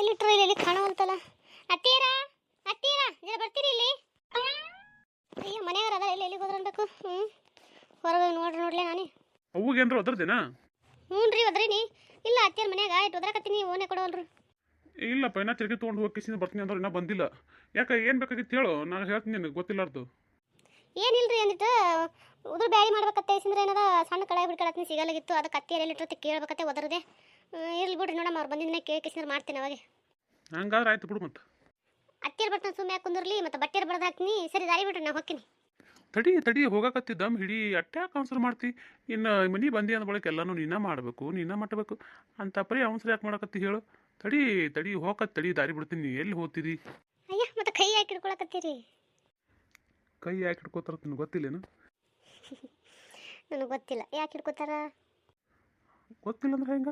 ಎಲ್ಲಿಟ್ರು ಇಲ್ಲಿ ಎಲ್ಲಿ ಕಾಣುವಂತಲ್ಲ? ಅತ್ತೀರ? ಅತ್ತೀರ? ಜರ ಬರ್ತೀರಿ ಇಲ್ಲಿ? ಅಯ್ಯೋ ಮನೆಯವ್ರ ಅದ ಎಲ್ಲಿ ಎಲ್ಲಿಗೆ ಹೋದ್ರನ್ಬೇಕು ಹ್ಞೂ ಹೊರಗೆ ನೋಡ್ರಿ ನೋಡ್ಲೆ ನಾನೇ. ಅವಾಗೇನ್ರ ಒದರ್ದೇನಾ? ಹ್ಞೂ ರೀ ಒದ್ರಿನಿ. ಇಲ್ಲ ಅತ್ತಿಯರ ಮನ್ಯಾಗ ಆಯ್ತು ಒದ್ರಕತ್ತೀನಿ ಓನೇ ಕೊಡವಲ್ರಿ. ಇಲ್ಲಪ್ಪ ಇನ್ನ ತಿರುಗಿ ತೊಗೊಂಡು ಹೋಗಿ ಕಿಸಿಂದ ಬರ್ತೀನಿ ಅಂದ್ರೆ ಇನ್ನೂ ಬಂದಿಲ್ಲ. ಯಾಕೆ ಏನು ಬೇಕಾಗಿತ್ತು ಹೇಳು ನಾನು ಹೇಳ್ತೀನಿ ನಿನಗೆ ಗೊತ್ತಿಲ್ಲಾರ್ದು. ಏನಿಲ್ರಿ ಅಂದಿಟ್ಟು ಉದ್ರ ಬ್ಯಾಳಿ ಮಾಡ್ಬೇಕತ್ತೆ ಸಿಂದ್ರೆ ಏನದ ಸಣ್ಣ ಕಳೆ ಬಿಡ್ಕೊಳತ್ತೀನಿ ಸಿಗಲಾಗಿತ್ತು ಅದಕ್ಕೆ ಅತ್ತಿಯರ್ ಎಲ್ಲಿಟ್ಟು ಕೇಳ್ಬೇಕತ್ತೆ ಒದರದೆ. ಇರ್ಲಿ ಬಿಡ್ರಿ ನೋಡಮ್ಮ ಅವ್ರು ಬಂದಿದ್ದ ಕೇಳಿ ಕಿಸಿಂದ್ರೆ ಮಾಡ್ತೀನಿ ಅವಾಗ. ಹಂಗಾದ್ರೆ ಆಯ್ತು ಬಿಡು ಮತ್ತೆ. ಅತ್ತಿಯರ್ ಬರ್ತಾನೆ ಸುಮ್ಮನೆ ಕುಂದಿರ್ಲಿ ಮತ್ತೆ ಬಟ್ಟೆರ್ ಬಡ್ದು ಹಾಕ್ತೀನಿ ಸರಿ ದಾರಿ ಬಿಡ್ರಿ ನಾ ಹೋಗ್ತೀನಿ. ತಡಿ ತಡಿ ಹೋಗಾಕತ್ತಿದ್ದ ಹಿಡಿ ಅಟ್ಟೆ ಕೌನ್ಸರ್ ಮಾಡ್ತಿ? ಇನ್ನು ಮನೆ ಬಂದಿ ಅಂದ ಬಳಿಕ ಎಲ್ಲನೂ ನೀನ ಮಾಡಬೇಕು ನೀನ ಮಾಡಬೇಕು. ಅಂತ ಪರಿ ಸರಿ ಯಾಕೆ ಮಾಡಕತ್ತಿ ಹೇಳು? ತಡಿ ತಡಿ ಹೋಗಕ ತಡಿ ದಾರಿ ಬಿಡ್ತೀನಿ ಎಲ್ಲಿ ಹೋಗ್ತಿದಿ ಅಯ್ಯ ಮತ್ತೆ ಕೈ ಹಾಕಿ ಹಿಡ್ಕೊಳಕತ್ತೀರಿ? ಕೈ ಯಾಕೆ ಹಿಡ್ಕೋತಾರ ನಿನಗೆ ಗೊತ್ತಿಲ್ಲೇನು? ನನಗೆ ಗೊತ್ತಿಲ್ಲ ಯಾಕೆ ಹಿಡ್ಕೊತಾರ? ಗೊತ್ತಿಲ್ಲ ಅಂದ್ರೆ ಹೆಂಗ?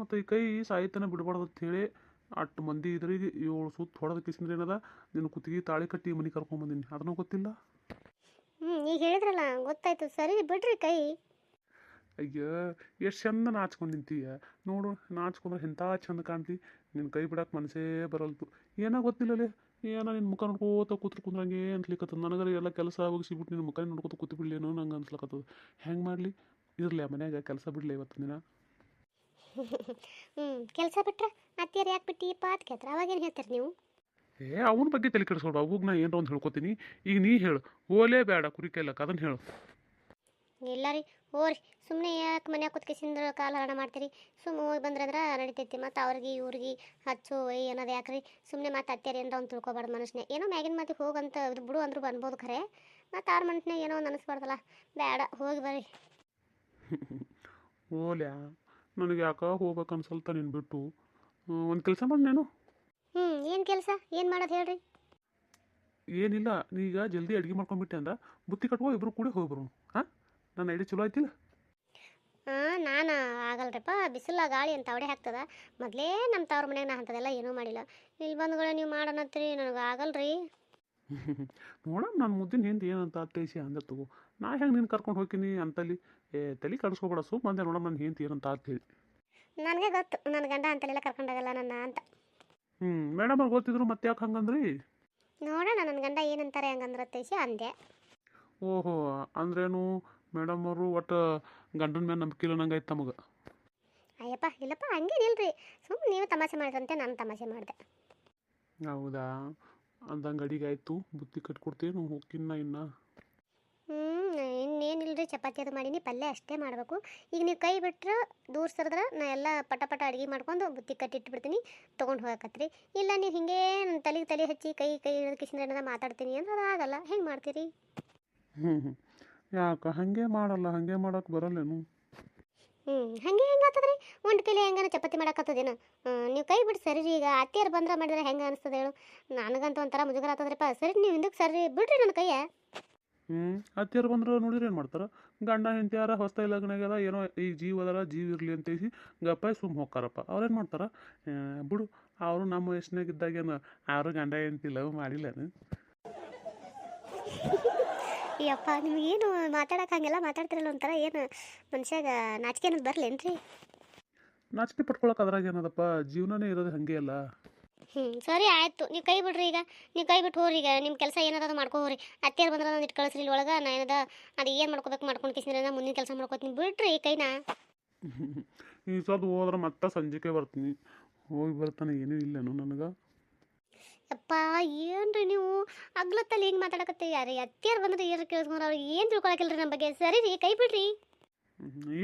ಮತ್ತು ಈ ಕೈ ಸಾಯ್ತನ ಬಿಡಬಾರ್ದು ಅಂತ ಹೇಳಿ ಅಟ್ಟು ಮಂದಿ ಇದ್ರಿಗೆ ಏಳು ಸುತ್ತ ಹೊಡೆದ ಕಿಸಿಂದ್ರೆ ಏನದ? ನಿನ್ನ ಕುತ್ತಿಗೆ ತಾಳಿ ಕಟ್ಟಿ ಮನೆ ಕರ್ಕೊಂಬಂದಿನಿ ಅದನ್ನೂ ಗೊತ್ತಿಲ್ಲ? ಹ್ಞೂ ಈಗ ಹೇಳಿದ್ರಲ್ಲ ಗೊತ್ತಾಯ್ತು. ಸರಿ ಬಿಡ್ರಿ ಕೈ. ಅಯ್ಯೋ ಎಷ್ಟು ಚಂದ ನಾಚ್ಕೊಂಡು ನಿಂತೀಯ ನೋಡು ನಾಚ್ಕೊಂಡ್ರೆ ಎಂಥ ಚಂದ ಕಾಣ್ತಿ. ನಿನ್ನ ಕೈ ಬಿಡಕ್ಕೆ ಮನಸ್ಸೇ ಬರಲ್ತು. ಏನೋ ಗೊತ್ತಿಲ್ಲಲೇ? ಏನೋ ನಿನ್ನ ಮುಖ ನೋಡ್ಕೋತ ಕೂತ್ರು ಕುಂದ್ರಂಗೆ ಅನ್ಸ್ಲಿಕ್ಕತ್ತದ ನನಗರ ಎಲ್ಲ ಕೆಲಸ ಮುಗಿಸಿಬಿಟ್ಟು ನಿನ್ನ ಮುಖ ನೋಡ್ಕೋತ ಕೂತು ಬಿಡ್ಲೇನೋ ನಂಗೆ ಅನ್ಸ್ಲಕತ್ತದ ಹೆಂಗೆ ಮಾಡಲಿ? ಇರಲಿ ಮನ್ಯಾಗ ಕೆಲಸ ಬಿಡಲಿ ಇವತ್ತು ದಿನ. ಹ್ಞೂ ಕೆಲಸ ಬಿಟ್ರೆ? ಅತ್ತಿಯರ್ ಯಾಕೆ ಬಿಟ್ಟಿ? ಪಾತ್ ಕೇತ್ರ. ಅವಾಗೇನು ಹೇಳ್ತಾರೆ ನೀವು? ಏ ಅವನ ಬಗ್ಗೆ ತಲೆ ಕೆಡಿಸ್ಕೊಡು ಅವಾಗ ನಾ ಏನರ ಒಂದು ಹೇಳ್ಕೊತೀನಿ. ಈಗ ನೀ ಹೇಳು. ಓಲೇ ಬೇಡ ಕುರಿ ಕೈಲಕ್ಕ ಅದನ್ನು ಹೇಳು. ಇಲ್ಲ ರೀ. ಹೋರಿ ಸುಮ್ಮನೆ ಯಾಕೆ ಮನ್ಯಾಗ ಕುತ್ಕಿಸಿಂದ್ರ ಕಾಲ ಹರಣ ಮಾಡ್ತೀರಿ? ಸುಮ್ಮನೆ ಹೋಗಿ ಬಂದ್ರೆ ಅಂದ್ರೆ ನಡಿತೈತಿ. ಮತ್ತು ಅವ್ರಿಗೆ ಇವ್ರಿಗೆ ಹಚ್ಚು ಒಯ್ ಅನ್ನೋದು ರೀ ಸುಮ್ಮನೆ ಮತ್ತೆ ಅತ್ಯಾರ ಅಂದ್ರೆ ಒಂದು ತಿಳ್ಕೊಬಾರ್ದು ಮನುಷ್ಯನೇ ಏನೋ ಮ್ಯಾಗಿನ ಮತ್ತೆ ಹೋಗಂತ ಇದು ಬಿಡು ಅಂದ್ರೂ ಬನ್ಬೋದು ಖರೆ. ಮತ್ತು ಆರು ಮನುಷ್ಯನೇ ಏನೋ ಒಂದು ಅನಿಸ್ಬಾರ್ದಲ್ಲ. ಬೇಡ ಹೋಗಿ ಬರ್ರಿ. ಓಲ್ಯಾ? ನನಗೆ ಯಾಕೆ ಹೋಗಬೇಕು ಅನ್ಸಲ್ತ ನಿನ್ ಬಿಟ್ಟು. ಒಂದು ಕೆಲಸ ಮಾಡಿ ನಾನು. ಹ್ಞೂ ಏನು ಕೆಲಸ? ಏನು ಮಾಡೋದು ಹೇಳ್ರಿ? ಏನಿಲ್ಲ ನೀಗ ಜಲ್ದಿ ಅಡುಗೆ ಮಾಡ್ಕೊಂಡ್ಬಿಟ್ಟೆ ಅಂದ. ಬುತ್ತಿ ಕಟ್ಕೋ ಇಬ್ರು ಕೂಡಿ ಹೋಗ್ಬರು ಹಾಂ? ನನ್ನ ಐಡಿ ಚಲೋ ಆಯ್ತಿಲ್ಲ ಹಾಂ ನಾನು ಆಗಲ್ರಿಪ್ಪ. ಬಿಸಿಲ ಗಾಳಿ ಅಂತ ಅವಡೆ ಹಾಕ್ತದ. ಮೊದಲೇ ನಮ್ಮ ತವ್ರ ಮನೆಗೆ ನಾ ಅಂಥದ್ದೆಲ್ಲ ಏನೂ ಮಾಡಿಲ್ಲ. ಇಲ್ಲಿ ಬಂದ್ಗಳೇ ನೀವು ಮಾಡೋಣತ್ರಿ ನನಗೆ ಆಗಲ್ರಿ. ನೋಡೋಣ ನನ್ನ ಮುದ್ದಿನ ಹಿಂದೆ ಏನಂತ ಅತ್ತೈಸಿ ಅಂದ ತಗೋ. ನಾ ಹೆಂಗೆ ನೀನು ಕರ್ಕೊಂಡು ಹೋಗ್ತೀನಿ ಅಂತಲ್ಲಿ? ಏ ತಲೆ ಕಡಿಸ್ಕೊಬೇಡ ಸುಮ್ಮ ಬಂದೆ ನೋಡಮ್ಮ ನನ್ನ ಹಿಂದೆ ಏನಂತ ಅಂತೇಳಿ ನನಗೆ ಗೊತ್ತು ನನ್ನ ಗಂಡ ಅಂತಲೆಲ್ಲ ಕರ್ಕೊಂಡೋಗಲ್ಲ ನನ್ನ ಅಂತ. ಹ್ಞೂ ಮೇಡಮ್ ಅವ್ರು ಗೊತ್ತಿದ್ರು ಮತ್ತೆ ಯಾಕೆ ಹಂಗಂದ್ರಿ? ನೋಡೋಣ ನನ್ನ ಗಂಡ ಏನಂತಾರೆ ಹಂಗಂದ್ರೆ ತೇಸಿ ಅಂದೆ. ಓಹೋ ಅಂದ್ರೇನು ಮೇಡಮ್ ಅವರು ಒಟ್ಟು ಗಂಡನ ಮೇಲೆ ನಂಬಿಕೆ ಇಲ್ಲ ನಂಗೆ ಆಯ್ತು ತಮಗೆ. ಅಯ್ಯಪ್ಪ ಇಲ್ಲಪ್ಪ ಹಂಗೇನಿಲ್ರಿ ಸುಮ್ಮನೆ ನೀವು ತಮಾಷೆ ಮಾಡಿದ್ರಂತೆ ನಾನು ತಮಾಷೆ ಮಾಡಿದೆ. ಹೌದಾ? ಅಂದಂಗೆ ಅಡಿಗೆ ಆಯಿತು ಬುತ್ತಿ ಕಟ್ಕೊಡ್ತೀನಿ ಹೋಗ್ತೀನಿ ಇನ್ನು. ಇನ್ನೇನಿಲ್ರಿ ಚಪಾತಿ ಅದು ಮಾಡೀನಿ ಪಲ್ಯ ಅಷ್ಟೇ ಮಾಡಬೇಕು. ಈಗ ನೀವು ಕೈ ಬಿಟ್ಟರೆ ದೂರ ಸರಿದ್ರೆ ನಾ ಎಲ್ಲ ಪಟ ಪಟ ಅಡುಗೆ ಮಾಡ್ಕೊಂಡು ಬುತ್ತಿ ಕಟ್ಟಿಟ್ಬಿಡ್ತೀನಿ ತೊಗೊಂಡು ಹೋಗಕತ್ರಿ. ಇಲ್ಲ ನೀವು ಹಿಂಗೆ ನನ್ನ ತಲೆಗೆ ತಲೆ ಹಚ್ಚಿ ಕೈ ಕೈ ಹಿಡಿದ ಏನಾರ ಮಾತಾಡ್ತೀನಿ ಅಂದ್ರೆ ಅದು ಆಗಲ್ಲ ಹೆಂಗೆ ಮಾಡ್ತೀರಿ? ಹ್ಞೂ ಹ್ಞೂ ಯಾಕೆ ಹಾಗೆ ಮಾಡಲ್ಲ ಹಾಗೆ ಮಾಡೋಕೆ ಬರಲ್ಲೇನು? ಹ್ಞೂ ಹಂಗೆ ಹೆಂಗೆ ಆಗ್ತದ್ರಿ? ಒಂದು ಕೈಲಿ ಹೆಂಗಾನ ಚಪಾತಿ ಮಾಡಕತ್ತದೇನು? ನೀವು ಕೈ ಬಿಟ್ಟು ಸರಿ ರೀ ಈಗ ಅತ್ತಿಯರು ಬಂದ್ರೆ ಮಾಡಿದ್ರೆ ಹೆಂಗೆ ಅನಿಸ್ತದೆ ಹೇಳು? ನನಗಂತೂ ಒಂಥರ ಮುಜುಗರ ಆಗ್ತದ್ರಿಪ್ಪ. ಸರಿ ನೀವು ಹಿಂದಕ್ಕೆ ಸರಿ ಬಿಡ್ರಿ ನನ್ನ ಕೈಯ. ಹ್ಞೂ ಅತ್ತಿಯರು ಬಂದ್ರೆ ನೋಡಿದ್ರೆ ಏನು ಮಾಡ್ತಾರೆ? ಗಂಡ ಹೆಂಡತಿಯಾರ ಹೊಸ್ತಾಗಿ ಲಗ್ನಾಗ್ಯದ ಏನೋ ಈ ಜೀವ ಅದರ ಜೀವ ಇರಲಿ ಅಂತೇಸಿ ಗಪ್ಪ ಸುಮ್ಮ ಹೋಗ್ತಾರಪ್ಪ ಅವ್ರೇನು ಮಾಡ್ತಾರೆ? ಬಿಡು ಅವರು ನಮ್ಮ ವಯಸ್ಸಿನಾಗಿದ್ದಾಗೇನು ಅವರು ಗಂಡ ಹೆಂಡತಿ ಲವ್ ಮಾಡಿಲ್ಲನು ಯಪ್ಪ ನಿಮಗೇನು ಮಾತಾಡಕ್ಕೆ ಹಂಗೆಲ್ಲ ಮಾತಾಡ್ತಿರಲ್ಲ ಒಂಥರ ಏನು ಮನುಷ್ಯಾಗ ನಾಚಿಕೆ ಅನ್ನೋದು ರೀ ನಾಚಿಕೆ ಪಟ್ಕೊಳಕ್ಕೆ ಅದ್ರಾಗ ಏನದಪ್ಪ? ಜೀವನನೇ ಇರೋದು ಹಾಗೆ ಅಲ್ಲ. ಹ್ಞೂ ಸರಿ ಆಯಿತು. ನೀವು ಕೈ ಬಿಡ್ರಿ ಈಗ. ನೀವು ಕೈ ಬಿಟ್ಟು ಹೋಗ್ರಿ ಈಗ. ನಿಮ್ಮ ಕೆಲಸ ಏನದ ಅದು ಮಾಡ್ಕೋ ಹೋಗ್ರಿ ಅತ್ತೆಯರು ಬಂದ್ರೆ ನಾನು ಇಟ್ಟು ಕಳಿಸ್ರಿ ಇಲ್ಲಿ ಒಳಗೆ. ನಾನು ಏನದ ಅದು ಏನು ಮಾಡ್ಕೋಬೇಕು ಮಾಡ್ಕೊಂಡು ಕಿಸಿದ್ರೆ ಮುಂದಿನ ಕೆಲಸ ಮಾಡ್ಕೋತೀನಿ. ಬಿಡ್ರಿ ಕೈನ. ಈ ಸದ್ ಹೋದ್ರೆ ಮತ್ತೆ ಸಂಜೆಗೆ ಬರ್ತೀನಿ. ಹೋಗಿ ಬರ್ತಾನೆ ಏನೂ ಇಲ್ಲ ನನಗೆ. ಯಪ್ಪ ಏನ್ರಿ ನೀವು? ಅಗ್ಲತ್ತಲ್ಲಿ ಹಿಂಗೆ ಮಾತಾಡಕತ್ತೀವಿ ಯಾರು ಅತ್ತಿಯರು ಬಂದ್ರೆ ಏರು ಕೇಳಿಸ್ಕೊಂಡ್ರೆ ಅವ್ರಿಗೆ ಏನು ತಿಳ್ಕೊಳಕಿಲ್ರಿ ನಮ್ಮ ಬಗ್ಗೆ? ಸರಿ ರೀ ಕೈ ಬಿಡ್ರಿ.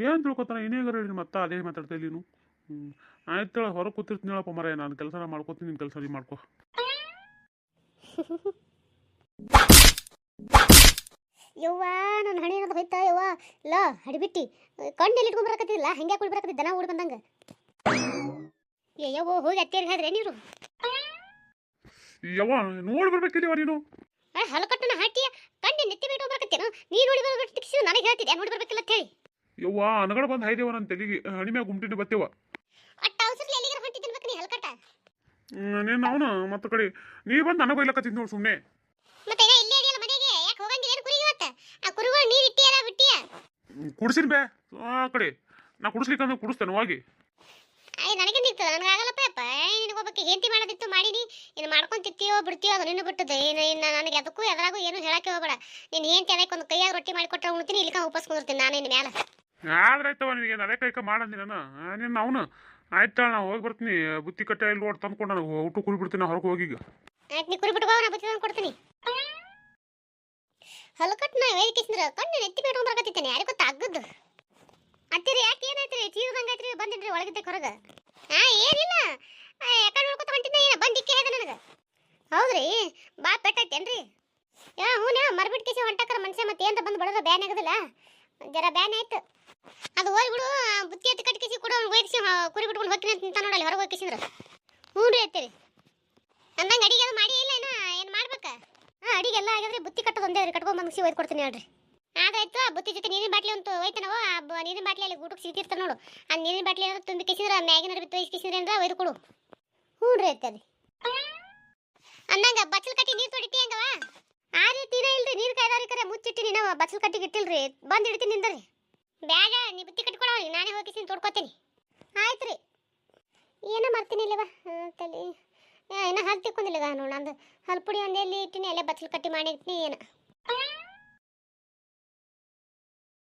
ಏನು ತಿಳ್ಕೊತಾನೆ ಏನೇ ಹೇಳಿ ಮತ್ತೆ ಅದೇ ಮಾತಾಡ್ತಾ ಇಲ್ಲಿ ನೀನು. ಹ್ಞೂ ಆಯ್ತು ಹೊರಗೆ ಕೂತಿರ್ತೀನಿ ಹೇಳಪ್ಪ ಮರ ನಾನು ಕೆಲಸ ಮಾಡ್ಕೋತೀನಿ ನಿನ್ನ ಕೆಲಸ ನೀ ಮಾಡ್ಕೋ. ಯವ್ವ ನನ್ನ ಹಣಿ ಅನ್ನೋದು ಹೋಯ್ತಾ? ಯವ್ವ ಲ ಹಡಿಬಿಟ್ಟಿ ಕಣ್ಣು ಎಲ್ಲಿ ಇಟ್ಕೊಂಡ್ ಬರಕತ್ತಿಲ್ಲ ಹಂಗೆ ಕುಡಿ ಬರಕತ್ತಿ ದನ ಓಡಿ ಬಂದಂಗ. ಏ ಯವ್ವ ಹೋಗಿ ಅತ್ತಿಯರಿಗೆ ಹೇಳಿದ್ರೆ ನೀರು ಯವ್ವ ನೋಡಿ ಬರ್ಬೇಕಿಲ್ಲ ನೀನು? ಹಲಕಟ್ಟನ ಹಾಕಿ ಕಣ್ಣು ನೆತ್ತಿ ಬಿಟ್ಟು ಬರಕತ್ತೇನು? ನೀ ನೋಡಿ ಬರಬೇಕು ನನಗೆ ಹೇಳ್ತಿದ್ದೆ ನೋಡಿ ಬರ್ಬೇಕಿಲ್ಲ ಅಂತ ಹೇಳಿ. ಯವ್ವ ಅನಗಡ ಬಂದು ಹೈದೇವ ನನ್ನ ತಲೆಗೆ. ಹಣಿ ಮ್ಯಾಗ ಗುಮ್ಟಿನ ಬತ್ತೇವ. ನೀನು ಅವನು ಮತ್ತ ಕಡೆ ನೀ ಬಂದು ನನಗೆ ಬೈಲಕತ್ತಿದ್ ನೋಡಿ ಸುಮ್ಮನೆ ಮತ್ತೆ ಈಗ ಇಲ್ಲೇ ಇದೆಯಲ್ಲ ಮನೆಗೆ? ಯಾಕೆ ಹೋಗಂಗಿಲ್ಲ? ಏನು ಕುರಿಗೆ ಇವತ್ತ? ಆ ಕುರುಗಳು ನೀರು ಇಟ್ಟಿಯಾರ ಬಿಟ್ಟಿಯ? ಕುಡಿಸಿನ ಬೇ. ಆ ಕಡೆ ನಾ ಕುಡಿಸ್ಲಿಕ್ಕಂದ್ರೆ ಕುಡಿಸ್ತೇನೆ ಹೋಗಿ. ಅಯ್ಯ ನನಗೆ ನಿಂತು ನನಗೆ ಆಗಲ್ಲಪ್ಪ ಅಪ್ಪ ನಿನಗೆ ಒಬ್ಬಕ್ಕೆ ಹೆಂಡತಿ ಮಾಡೋದಿತ್ತು ಮಾಡೀನಿ. ಇನ್ನು ಮಾಡ್ಕೊಂತಿತ್ತೀಯೋ ಬಿಡ್ತೀಯೋ ಅದು ನಿನ್ನ ಬಿಟ್ಟದ್ದು. ಏನು ಇನ್ನು ನನಗೆ ಅದಕ್ಕೂ ಎದ್ರಾಗೂ ಏನು ಹೇಳಕ್ಕೆ ಹೋಗಬೇಡ. ನೀನು ಹೆಂಡತಿ ಅದಕ್ಕೆ ಒಂದು ಕೈಯಾಗ ರೊಟ್ಟಿ ಮಾಡಿ ಕೊಟ್ಟರೆ ಉಣ್ತೀನಿ ಇಲ್ಲಿಕ ಉಪಸ್ ಕುಂದಿರ್ತೀನಿ ನಾನು ಇನ್ನು ಮೇಲೆ ಆದ್ರೆ ಆಯ್ತವ ನಿನಗೆ ಅದೇ ಕೈಕ ಮಾಡಂದಿ ನಾನು ನೀನು ಅವನು ಆಯ್ತಾ ನಾನು ಹೋಗಿ ಬರ್ತೀನಿ. ಬುತ್ತಿ ಕಟ್ಟೆ ಇಲ್ಲಿ ನೋಡಿ, ತಂದ್ಕೊಂಡು ನಾನು ಊಟ ಕುಡಿಬಿಡ್ತೀನಿ ಹೊರಗೆ ಹೋಗಿ ಈಗ. ಆಯ್ತು, ನೀ ಕುರಿ ಬಿಟ್ಟು ನಾ ಬತ್ತಿ ತಂದು ಕೊಡ್ತೀನಿ. ಹಲಕಟ್ ನಾ ವೇದಿಕೆಸಿಂದ್ರ ಕಣ್ಣು ನೆತ್ತಿ ಬೇಡ್ಕೊಂಡು ಬರಕತ್ತಿದ್ದೇನೆ ಯಾರಿಗೆ ಗೊತ್ತಾ ಅಗ್ಗದ್ದು ಅತ್ತಿರಿ, ಯಾಕೆ ಏನಾಯ್ತ್ರಿ? ಚೀರದಂಗೆ ಐತ್ರಿ ಬಂದಿನ್ರಿ ಒಳಗಿದ್ದೆ ಹೊರಗೆ. ಹಾ ಏನಿಲ್ಲ. ಯಾಕಡೆ ನೋಡ್ಕೊತ ಹೊಂಟಿದ್ದೆ ಏನು, ಬಂದಿ ಹೇಳ್ದೆ ನನಗೆ. ಹೌದ್ರಿ, ಬಾ ಪೆಟ್ಟೈತೇನ್ರಿ ಯಾ ಹ್ಞೂ ಮರ್ಬಿಟ್ಟು ಕಿಸಿ ಹೊಂಟಕ್ರ ಮನುಷ್ಯ ಮತ್ತೆ ಏನ್ರ ಬಂದು ಬಡದ ಬ್ಯಾನ್ ಆಗದಿಲ್ಲ? ಜರ ಬ್ಯಾನ್ ಆಯ್ತು. ಅದು ಹೋಗಿ ಬಿಡು, ಬುತ್ತಿ ಎತ್ತು ಕಟ್ಟಿ ಕಿಸಿ ಕೊಡು, ಅವ್ನು ಕುರಿ ಬಿಟ್ಕೊಂಡು ಹೋಗ್ತೀನಿ ಅಂತ ನೋಡಲ್ಲಿ, ಹೊರಗೆ ಹೋಗಿ ಕಿಸಿದ್ರ. ಹ್ಞೂ ರೀ ಎತ್ತೀರಿ ಅಂದಂಗೆ ಅಡಿಗೆ ಅದು ಮಾಡಿ ಇಲ್ಲ ಇನ್ನ, ಏನು ಮಾಡ್ಬೇಕಾ? ಹಾಂ, ಅಡಿಗೆ ಎಲ್ಲ ಆಗಿದ್ರೆ ಬುತ್ತಿ ಕಟ್ಟೋದು ಒಂದೇ ರೀ, ಕಟ್ಕೊಂಡು ಬಂದು ಒಯ್ದು ಕೊಡ್ತೀನಿ ಹೇಳ್ರಿ. ಆದಾಯ್ತು ಆ ಬುತ್ತಿ ಜೊತೆ ನೀರಿನ ಬಾಟ್ಲಿ ಅಂತ ಒಯ್ತಾನವ, ಆ ನೀರಿನ ಬಾಟ್ಲಿ ಅಲ್ಲಿ ಊಟಕ್ಕೆ ಸಿಗ್ತಿರ್ತಾನೆ ನೋಡು. ಆ ನೀರಿನ ಬಾಟ್ಲಿ ಏನಾದ್ರು ತುಂಬಿ ಕಿಸಿದ್ರೆ ಮ್ಯಾಗಿನ ಬಿತ್ತು ತೊಯ್ಸಿ ಕಿಸಿದ್ರೆ ಅಂದ್ರೆ ಒಯ್ದು ಕೊಡು. ಹ್ಞೂ ರೀ ಐತರಿ ಅಂದಂಗೆ ಬಚ್ಚಲ್ ಕಟ್ಟಿ ನೀರು ತೊಡಿತಿ ಹಂಗವ ಆ ರೀತಿನೇ ಇಲ್ರಿ, ನೀರು ಕಾಯ್ದಾರಿ ಕರೆ ಮುಚ್ಚಿಟ್ಟಿನಿ ನಾವು, ಬಚ್ಚಲ್ ಕಟ್ಟಿಗೆ ಇಟ್ಟಿಲ್ರಿ. ಬಂದು ಇಡ್ತೀನಿ ನಿಂದ್ರಿ. ಬ್ಯಾಗ, ನೀ ಬುತ್ತಿ ಕಟ್ಕೊಡೋ ನಾನೇ ಹೋಗಿ ಕಿಸಿನ ತೊಡ್ಕೊತೀನಿ. ಆಯ್ತು ರೀ ಏನೋ ಮಾಡ್ತೀನಿ ಇಲ್ಲವ? ತಲೆ. ಏನೋ ಹಲ್ ತಿಕ್ಕೊಂಡಿಲ್ಲ ನೋಡು, ನಂದು ಹಲ್ಪುಡಿ ಒಂದೇ ಇಲ್ಲಿ ಇಟ್ಟಿನಿ, ಅಲ್ಲೇ ಬಚ್ಚಲು ಕಟ್ಟಿ ಮಾಡಿ ಇಟ್ಟಿನಿ ಏನು.